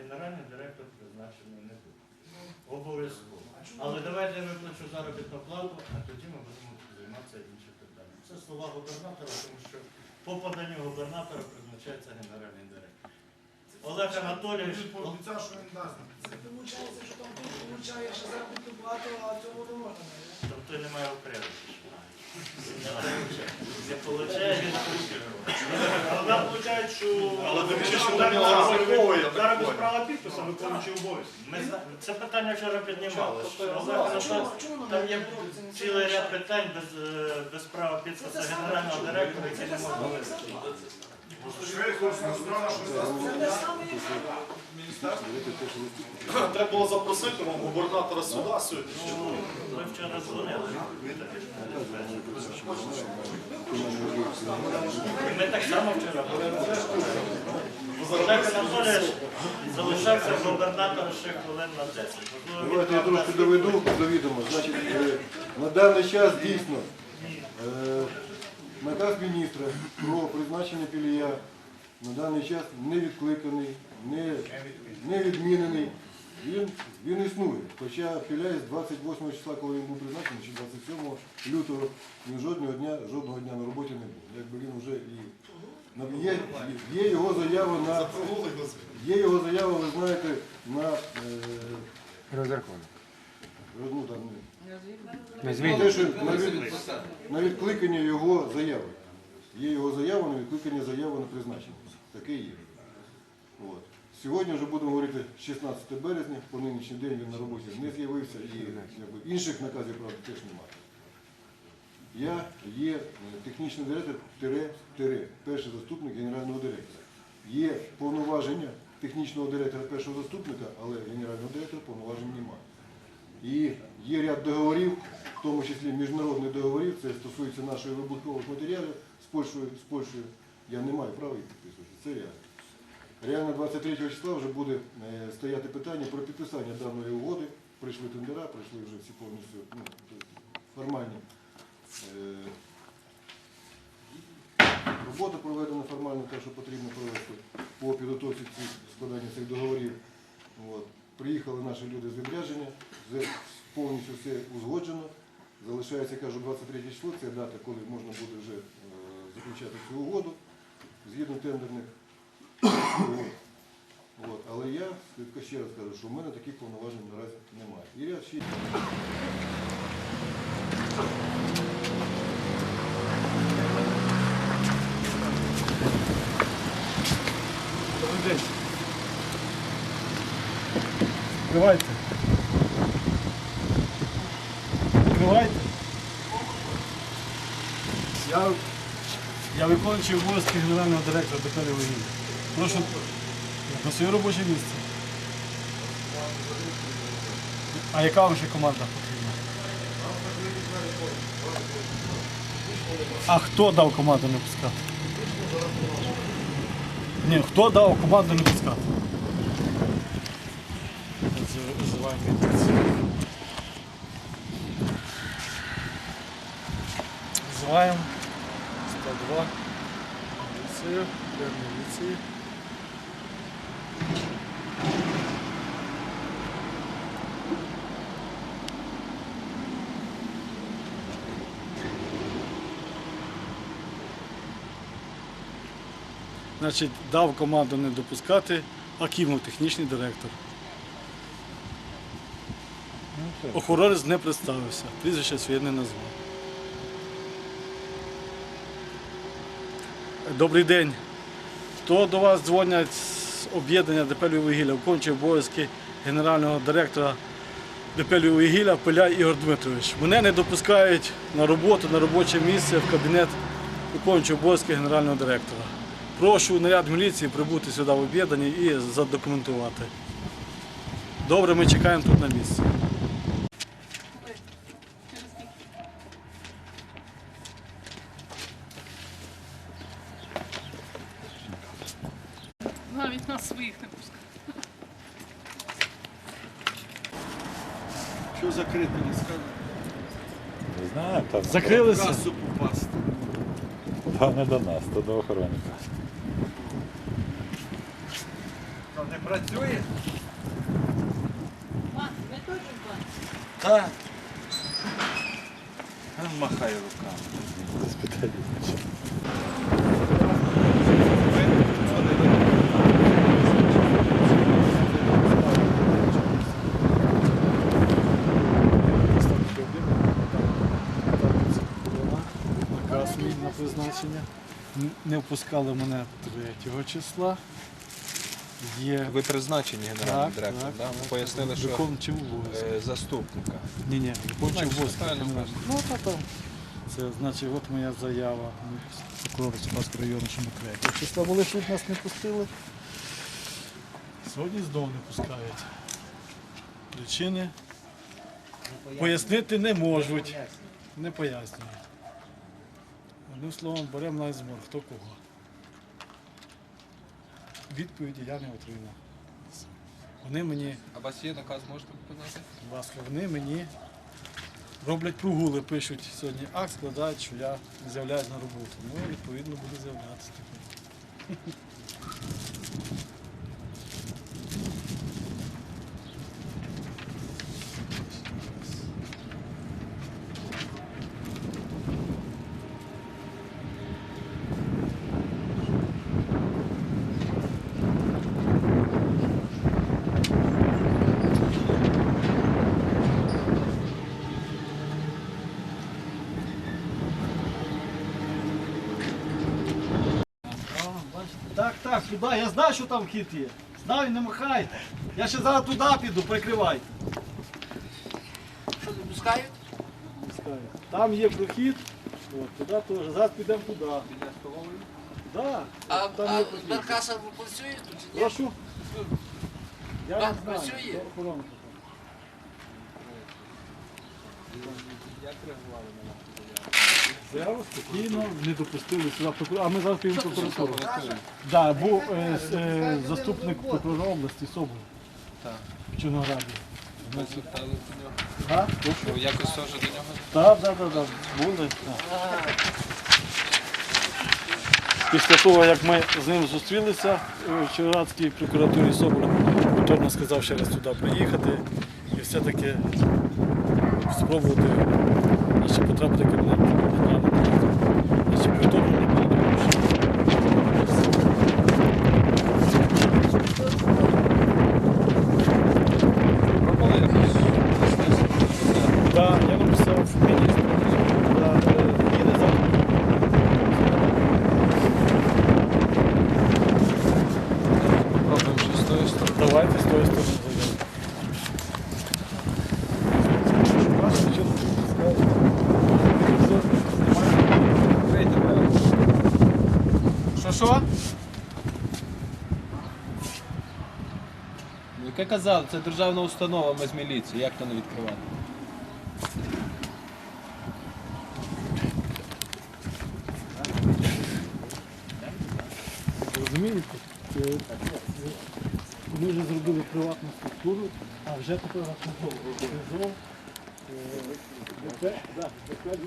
генеральний директор призначений не буде. Обов'язково. Але давайте я виплачу заробітну плату, а тоді ми будемо займатися іншим питанням. Це слова губернатора, тому що по поданню губернатора призначається генеральний директор. Олег Анатолійович, Він пообіцяв, що він дасть. Це виходить, що там тут получає ще заробітну плату, а цього не можна. тобто немає окремо. Не получає, він Але що Але ви бачите, що вони зараз розраховують, я так зараз без понял. права підпису виконуючий обов'язки. Ми зна- це питання вчора чому нам Там є цілий ряд питань без, е, без права підпису. генерального директора, які який не можна дасть Це те саме, як Треба було запросити вам губернатора сюди сьогодні. Ми вчора дзвонили. Ми так само вчора були. Анатолійович залишався губернатором ще хвилин на 10. Давайте я трошки доведу до відома. Значить, е, на даний час дійсно е, наказ міністра про призначення пілія на даний час не відкликаний, не, не відмінений. Він, він існує. Хоча піля з 28 числа, коли він був призначений, чи 27 лютого, він жодного дня, жодного дня на роботі не був. Якби він вже і є, є його заява на є його заява, ви знаєте, на е, Розрахунок. ну, там, на те, що на, від, на відкликання його заяви. Є його заява на відкликання заяви на призначення. Таке є. От. Сьогодні вже будемо говорити 16 березня, по нинішній день він на роботі не з'явився і якби, інших наказів, правда, теж немає. Я є е, технічний директор тире, тире, перший заступник генерального директора. Є повноваження технічного директора першого заступника, але генерального директора повноважень немає. І є ряд договорів, в тому числі міжнародних договорів, це стосується наших вибухових матеріалів з Польщею, з Польщею. Я не маю права їх підписувати. Це реально. Реально 23 числа вже буде е, стояти питання про підписання даної угоди. Прийшли тендера, прийшли вже всі повністю ну, формальні. е, Робота проведена формально, те, що потрібно провести по підготовці складання цих договорів. От. Приїхали наші люди з відрядження, повністю все узгоджено. Залишається, кажу, 23 число, це дата, коли можна буде вже е, заключати цю угоду згідно тендерних. От. Але я тільки ще раз кажу, що в мене таких повноважень наразі немає. І ряд ще. Відкривайте. Відкривайте. Я, я виконуючий обов'язки генерального директора ДП «Львіввугілля». Прошу на своє робоче місце. А яка вам ще команда потрібна? А хто дав команду не пускати? Ні, хто дав команду не пускати? Визиваємо 102 міліцію, міліції. Значить, дав команду не допускати, Акімов, технічний директор. Охоронець не представився, прізвище своє не назвав. Добрий день. То до вас дзвонять з об'єднання ДП «Львіввугілля», виконуючий обов'язки генерального директора ДП «Львіввугілля Пиля Ігор Дмитрович. Мене не допускають на роботу, на робоче місце в кабінет виконуючого обов'язки генерального директора. Прошу наряд міліції прибути сюди в об'єднання і задокументувати. Добре, ми чекаємо тут на місці. Навіть нас своїх не пускають. Що закрити, не скажу. Не знаю, там Закрилися? Касу попасти. Та не до нас, то до охоронника. Там не Працює? Так. А, Махає руками. Спитаю. Наказ мій на призначення. Не впускали мене 3 числа. Є Ви призначені генеральним Так, директором, так, да? так. Пояснили, що виконуючий обов'язки. е, заступника. Ні, ні, виконуючий Значить, обов'язки. Ну, та там. Це значить, от моя заява прокурора Чепаського району, що ми 3 числа були, тут нас не пустили. Сьогодні знову не пускають. Причини пояснити не можуть. Не пояснюють. Одним словом, беремо на змор, хто кого. Відповіді я не отримав. Вони мені А у вас є наказ, можете показати? Будь ласка, вони мені роблять прогули, пишуть сьогодні акт, складають, що я не з'являюсь на роботу. Ну, відповідно, буду з'являтися тепер. Так, так, сюди. Я знаю, що там хід є. Знаю, не махайте. Я ще зараз туди піду, прикривайте. Що не пускають? Пускаю. Там є прохід. От, туди теж. Зараз підемо туди. Да, А, там а є прохід. Працює тут? чи ні? Прошу. Я не знаю. працює? то охорона. Заяву спокійно не допустили сюди прокурора. А ми зараз підемо прокуратуру. Да, був е, с- е, заступник прокурора області Соболь. Так. В Чорнограді. Ви звертали до нього? А? Якось теж до нього? Так, так, так, так. Були. так. Після того, як ми з ним зустрілися в Чорноградській прокуратурі Соболя, повторно сказав ще раз сюди приїхати і все-таки спробувати ще потрапити в кабінет генерального директора. Значить, повторно не буде порушення. Пробували якось? Так, я написав міністру. Да, е, їде завтра. Пробуємо ще з тої сторони. Давайте з тої сторони зайдемо. Бачите, що тут пускають? Все, Що? Ну, яке казали, це державна установа, ми з міліції, як то не відкривати? Розумієте? Ми вже зробили приватну структуру, а вже тепер е, ДП, да, ДП